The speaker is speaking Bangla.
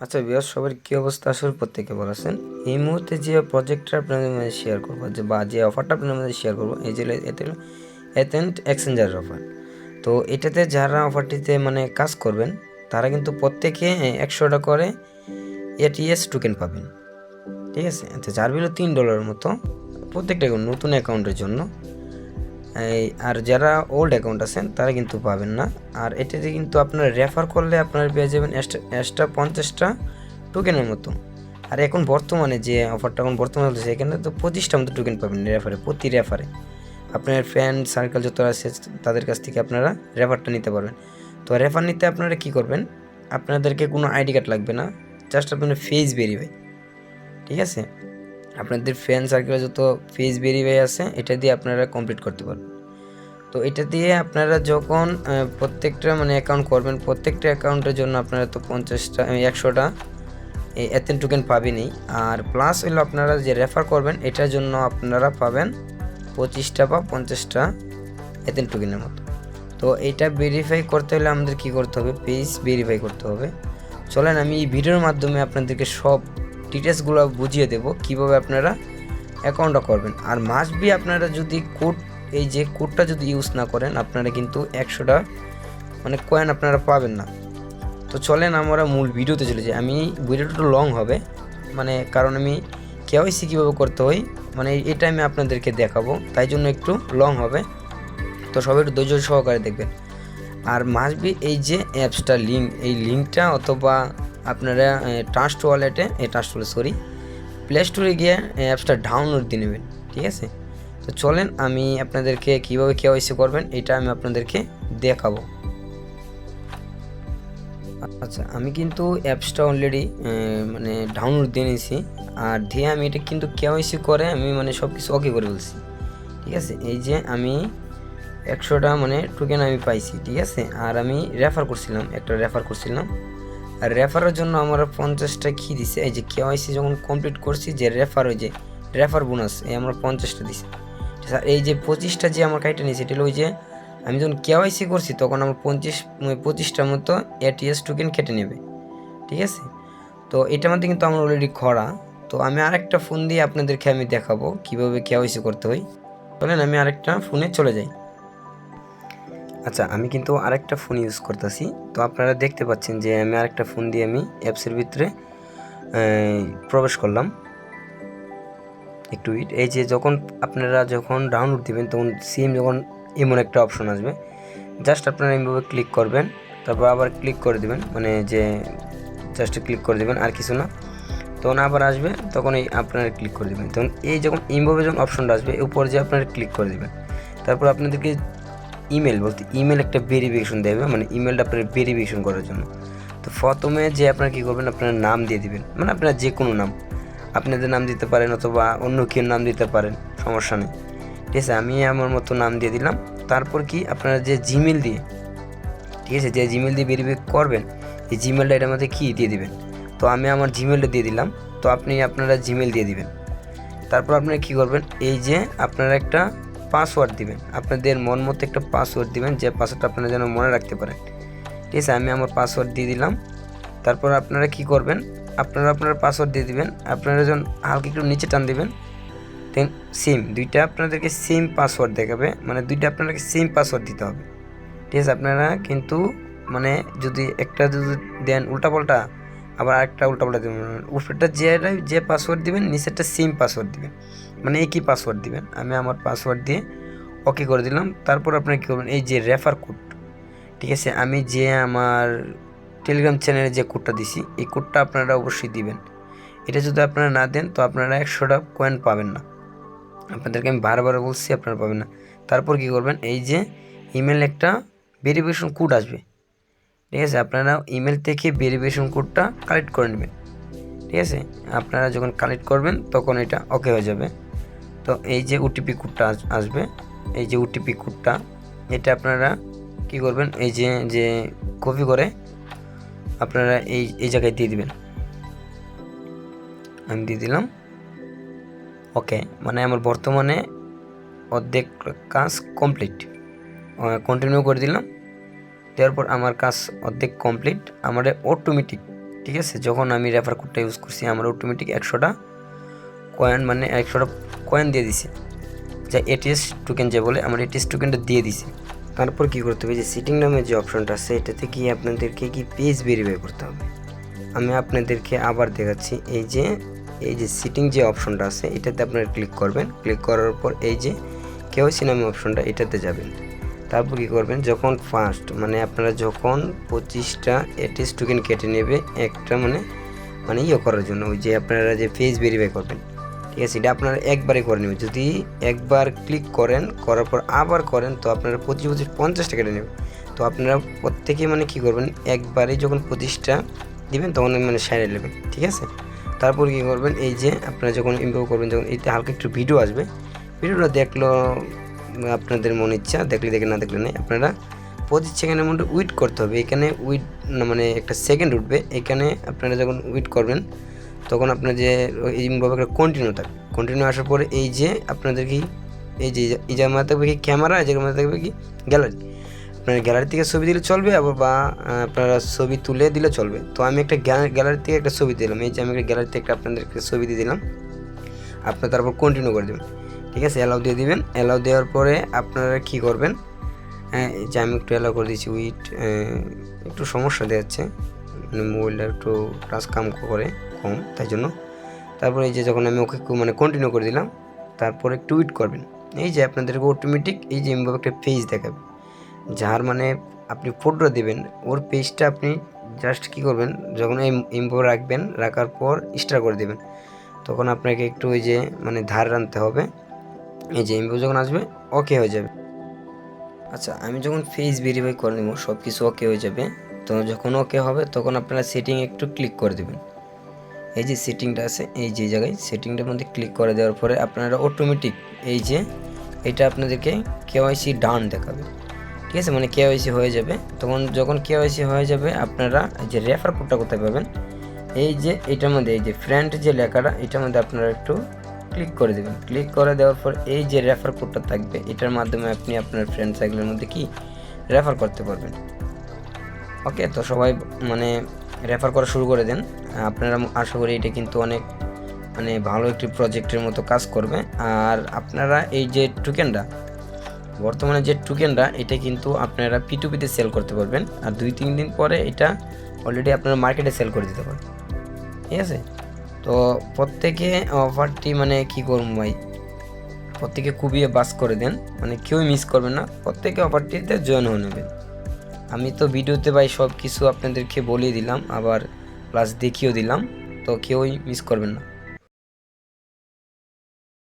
আচ্ছা বিয়ার সবার কী অবস্থা? আসলে প্রত্যেকে বলেছেন এই মুহূর্তে যে প্রজেক্টটা আপনাদের মধ্যে শেয়ার করব, যে বা যে অফারটা আপনাদের মধ্যে শেয়ার করব, এই যে এতে হলো এথেন্ট এক্সচেঞ্জার অফার তো এটাতে যারা অফারটিতে মানে কাজ করবেন, তারা কিন্তু প্রত্যেকে একশোটা করে এটিএস টোকেন পাবেন। ঠিক আছে? আচ্ছা যার বিলো তিন ডলারের মতো, প্রত্যেকটা নতুন অ্যাকাউন্টের জন্য আর যারা ওল্ড অ্যাকাউন্ট আছেন, তারা কিন্তু পাবেন না। আর এটাতে কিন্তু আপনারা রেফার করলে আপনারা পেয়ে যাবেন এক্সট্রা পঞ্চাশটা টোকেনের মতো। আর এখন বর্তমানে যে অফারটা এখন বর্তমানে চলছে এখানে তো পঁচিশটা মতো টোকেন পাবেন রেফারে প্রতি রেফারে আপনার ফ্রেন্ড সার্কেল যত আছে, তাদের কাছ থেকে আপনারা রেফারটা নিতে পারবেন। তো রেফার নিতে আপনারা কি করবেন? আপনাদেরকে কোনো আইডি কার্ড লাগবে না জাস্ট আপনার ফেস ভেরিফাই ঠিক আছে? আপনাদের ফ্রেন্ড সার্কেলে যত ফেস ভেরিফাই আছে, এটা দিয়ে আপনারা কমপ্লিট করতে পারবেন। তো এটা দিয়ে আপনারা যখন প্রত্যেকটা মানে অ্যাকাউন্ট করবেন, প্রত্যেকটা অ্যাকাউন্টের জন্য আপনারা তো পঞ্চাশটা একশোটা এতেন টোকেন পাবেনই আর প্লাস হলো আপনারা যে রেফার করবেন, এটার জন্য আপনারা পাবেন পঁচিশটা বা পঞ্চাশটা এতেন টোকেনের মতো। তো এটা ভেরিফাই করতে হলে আমাদের কি করতে হবে? পেজ ভেরিফাই করতে হবে। চলেন আমি এই ভিডিওর মাধ্যমে আপনাদেরকে সব ডিটেলসগুলো বুঝিয়ে দেব কীভাবে আপনারা অ্যাকাউন্টটা করবেন। আর মাস্ট বি আপনারা যদি কোড এই যে কোডটা যদি ইউজ না করেন, আপনারা কিন্তু একশোটা মানে কয়েন আপনারা পাবেন না। তো চলেন আমরা মূল ভিডিওতে চলে যাই। আমি ভিডিওটা একটু লং হবে মানে কারণ আমি কেওয়াইসি কীভাবে করতে হয় মানে এটা আমি আপনাদেরকে দেখাবো, তাই জন্য একটু লং হবে। তো সবাই একটু ধৈর্য সহকারে দেখবেন। আর মাসবি এই যে অ্যাপসটা লিঙ্ক এই লিঙ্কটা অথবা আপনারা ট্রাস্ট ওয়ালেটে এই ট্রাস্ট ওয়ালেট সরি প্লে স্টোরে গিয়ে অ্যাপসটা ডাউনলোড দিয়ে নেবেন, ঠিক আছে? তো চলেন, আমি আপনাদেরকে কীভাবে কেওয়াইসি করবেন, এটা আমি আপনাদেরকে দেখাবো। আচ্ছা আমি কিন্তু অ্যাপসটা অলরেডি মানে ডাউনলোড দিয়ে নিয়েছি, আর দিয়ে আমি এটা কিন্তু কেওয়াইসি করে আমি মানে সব কিছু ওকে করে বলছি ঠিক আছে? এই যে আমি একশোটা মানে টোকেন আমি পাইছি, ঠিক আছে? আর আমি রেফার করছিলাম, একটা রেফার করছিলাম। আর রেফারের জন্য আমার পঞ্চাশটা কী দিছে। এই যে কেওয়াইসি যখন কমপ্লিট করছি, যে রেফার ওই যে রেফার বোনাস এই আমার পঞ্চাশটা দিছে। আর এই যে পঁচিশটা যে আমার কাইটা নিয়েছে, এটা ওই যে আমি যখন কেওয়াইসি করছি, তখন আমার পঁচিশ পঁচিশটার মতো এটিএস টোকেন কেটে নেবে। ঠিক আছে? তো এটার মধ্যে কিন্তু আমার অলরেডি খরা। তো আমি আরেকটা ফোন দিয়ে আপনাদেরকে আমি দেখাবো কীভাবে কেওয়াইসি করতে হয়। চলেন, আমি আরেকটা ফোনে চলে যাই। আচ্ছা আমি কিন্তু আরেকটা ফোন ইউজ করতেছি। তো আপনারা দেখতে পাচ্ছেন যে আমি আরেকটা ফোন দিয়ে আমি অ্যাপসের ভিতরে প্রবেশ করলাম। একটু। এই যে যখন আপনারা যখন ডাউনলোড দিবেন, তখন সিম যখন এমন একটা অপশন আসবে। জাস্ট আপনারা এইভাবে ক্লিক করবেন, তারপর আবার ক্লিক করে দিবেন মানে যে জাস্ট ক্লিক করে দিবেন, আর কিছু না। তখন আবার আসবে, তখন এই আপনারা ক্লিক করে দেবেন। তখন এই যখন ইমভাবে যখন অপশনটা আসবে উপর যে আপনারা ক্লিক করে দেবেন, তারপর আপনাদেরকে ইমেল বলতে ইমেল একটা ভেরিফিকেশন দেবে মানে ইমেলটা আপনার ভেরিফিকেশন করার জন্য। তো প্রথমে যে আপনারা কী করবেন, আপনার নাম দিয়ে দিবেন। মানে আপনার যে কোনো নাম। আপনাদের নাম দিতে পারেন অথবা অন্য কেউ নাম দিতে পারেন, সমস্যা নেই। ঠিক আছে, আমি আমার মতো নাম দিয়ে দিলাম। তারপর কি, আপনারা যে জিমেল দিয়ে, ঠিক আছে, যে জিমেল দিয়ে ভেরিফাই করবেন, এই জিমেলটা এটার মধ্যে কী দিয়ে দিবেন? তো আমি আমার জিমেলটা দিয়ে দিলাম। তো আপনি আপনারা জিমেল দিয়ে দিবেন। তারপর আপনারা কী করবেন, এই যে আপনারা একটা পাসওয়ার্ড দিবেন। আপনাদের মন মতো একটা পাসওয়ার্ড দিবেন, যে পাসওয়ার্ডটা আপনারা যেন মনে রাখতে পারেন। ঠিক আছে, আমি আমার পাসওয়ার্ড দিয়ে দিলাম। তারপর আপনারা কি করবেন? আপনারা আপনার পাসওয়ার্ড দিয়ে দিবেন। আপনারা যখন হালকা একটু নিচে টান দিবেন দেন সেম দুইটা আপনাদেরকে সিম পাসওয়ার্ড দেখাবে। মানে দুইটা আপনাদেরকে সিম পাসওয়ার্ড দিতে হবে। ঠিক আছে, আপনারা কিন্তু মানে যদি একটা যদি দেন উল্টাপাল্টা, আবার আরেকটা উল্টাপাল্টা দেবেন। উপরেরটা যে যে পাসওয়ার্ড দিবেন, নিচেরটা সিম পাসওয়ার্ড দিবেন। মানে একই পাসওয়ার্ড দিবেন। আমি আমার পাসওয়ার্ড দিয়ে ওকে করে দিলাম। তারপর আপনারা কী করবেন? এই যে রেফার কোড ঠিক আছে? আমি যে আমার টেলিগ্রাম চ্যানেলে যে কোডটা দিছি, এই কোডটা আপনারা অবশ্যই দিবেন। এটা যদি আপনারা না দেন, তো আপনারা একশোটা কয়েন পাবেন না। আপনাদেরকে আমি বারবার বলছি, আপনারা পাবেন না। তারপর কি করবেন? এই যে ইমেল একটা ভেরিফিকেশন কোড আসবে। ঠিক আছে? আপনারা ইমেল থেকে ভেরিফিকেশন কোডটা কালেক্ট করে নেবেন। ঠিক আছে? আপনারা যখন কালেক্ট করবেন, তখন এটা ওকে হয়ে যাবে। তো এই যে ওটিপি কোডটা আসবে, এই যে ওটিপি কোডটা, এটা আপনারা কি করবেন, এই যে যে কপি করে আপনারা এই এই জায়গায় দিয়ে দিবেন। আমি দিয়ে দিলাম। ওকে মানে আমার বর্তমানে অর্ধেক কাজ কমপ্লিট। কন্টিনিউ করে দিলাম। দেওয়ার পর আমার কাজ অর্ধেক কমপ্লিট। আমার অটোমেটিক ঠিক আছে? যখন আমি রেফার কোডটা ইউজ করছি, আমার অটোমেটিক একশোটা কয়েন মানে একশোটা কয়েন দিয়ে দিছে। যা এটিএস টোকেন যে বলে, আমার এটিএস টোকেনটা দিয়ে দিছে। তারপর কী করতে হবে? যে সিটিং নামের যে অপশনটা আছে, এটাতে গিয়ে আপনাদেরকে কি পেজ ভেরিফাই করতে হবে? আমি আপনাদেরকে আবার দেখাচ্ছি, এই যে এই যে সিটিং যে অপশনটা আছে, এটাতে আপনারা ক্লিক করবেন। ক্লিক করার পর এই যে কেওয়াইসি নামে অপশনটা এটাতে যাবেন। তারপর কী করবেন? যখন ফার্স্ট মানে আপনারা যখন পঁচিশটা এটিএস টোকেন কেটে নেবে, একটা মানে মানে ইয়ে করার জন্য, ওই যে আপনারা যে ফেস ভেরিফাই করবেন ঠিক আছে এটা আপনারা একবারে করে নেবেন। যদি একবার ক্লিক করেন, করার পর আবার করেন, তো আপনারা পঁচিশ পঁচিশ পঞ্চাশটা কেটে নেবেন। তো আপনারা প্রত্যেকেই মানে কী করবেন, একবারে যখন পঁচিশটা দিবেন, তখন মানে সাইডে নেবেন, ঠিক আছে? তারপর কী করবেন, এই যে আপনারা যখন ইমপ্রুভ করবেন, যখন এতে হালকা একটু ভিডিও আসবে ভিডিওটা দেখল, আপনাদের মন ইচ্ছা, দেখলে, দেখে না দেখলে নেই, আপনারা পঁচিশ সেকেন্ডের মধ্যে উইট করতে হবে। এখানে উইট মানে একটা সেকেন্ড উঠবে। এখানে আপনারা যখন উইট করবেন তখন আপনার যে এইভাবে একটা কন্টিনিউ থাকবে কন্টিনিউ আসার পরে এই যে আপনাদের কি, এই যে এই জায়গায় থাকবে কি ক্যামেরা এই জায়গার মধ্যে থাকবে কি গ্যালারি আপনার গ্যালারি থেকে ছবি দিলে চলবে আবার বা আপনারা ছবি তুলে দিলে চলবে। তো আমি একটা গ্যালারি থেকে একটা ছবি দিলাম। এই যে আমি একটা গ্যালারি থেকে একটা আপনাদেরকে ছবি দিয়ে দিলাম। আপনার তারপর কন্টিনিউ করে দেবেন। ঠিক আছে? অ্যালাউ দিয়ে দিবেন। অ্যালাউ দেওয়ার পরে আপনারা কি করবেন? হ্যাঁ এই যে আমি একটু অ্যালাউ করে দিচ্ছি উইট একটু সমস্যা দেখাচ্ছে মানে মোবাইলটা একটু টাচ কাম করে। কম, তাই জন্য। তারপরে এই যে যখন আমি ওকে মানে কন্টিনিউ করে দিলাম, তারপরে টুইট করবেন। এই যে আপনাদেরকে অটোমেটিক এই যে এমভাবে একটা পেজ দেখাবে। যার মানে আপনি ফটোটা দেবেন, ওর পেজটা আপনি জাস্ট কি করবেন, যখন এই ইমভো রাখবেন, রাখার পর স্টার করে দেবেন। তখন আপনাকে একটু ওই যে মানে ধার আনতে হবে। এই যে ইমভো যখন আসবে ওকে হয়ে যাবে। আচ্ছা আমি যখন ফেস ভেরিফাই করে নেব সব কিছু ওকে হয়ে যাবে। তো যখন ওকে হবে, তখন আপনারা সেটিং একটু ক্লিক করে দেবেন। এই যে সেটিংটা আছে, এই যে জায়গায় সেটিংটার মধ্যে ক্লিক করে দেওয়ার পরে আপনারা অটোমেটিক এই যে এটা আপনাদেরকে কেওয়াইসি ডান দেখাবে। ঠিক আছে? মানে কেওয়াইসি হয়ে যাবে। তখন যখন কেওয়াইসি হয়ে যাবে, আপনারা যে রেফার কোডটা কোথায় পাবেন? এই যে এটার মধ্যে, এই যে ফ্রেন্ড যে লেখাটা, এটার মধ্যে আপনারা একটু ক্লিক করে দেবেন। ক্লিক করে দেওয়ার পর এই যে রেফার কোডটা থাকবে, এটার মাধ্যমে আপনি আপনার ফ্রেন্ড সার্কেলের মধ্যে কি? রেফার করতে পারবেন। ওকে তো সবাই মানে রেফার করা শুরু করে দেন। আপনারা আশা করি এটা কিন্তু অনেক মানে ভালো একটি প্রজেক্টের মতো কাজ করবে। আর আপনারা এই যে টোকেনটা বর্তমানে যে টোকেনটা এটা কিন্তু আপনারা পিটুপিতে সেল করতে পারবেন। আর দুই তিন দিন পরে এটা অলরেডি আপনারা মার্কেটে সেল করে দিতে পারবেন। ঠিক আছে? তো প্রত্যেকে অফারটি মানে কি করুন ভাই? প্রত্যেকে খুবই বাস করে দেন। মানে কেউই মিস করবেন না। প্রত্যেকে অফারটিতে জয়েন হয়ে নেবেন আমি তো ভিডিওতে ভাই সব কিছু আপনাদেরকে বলিয়ে দিলাম। আবার প্লাস দেখিয়েও দিলাম তো কেউই মিস করবেন না।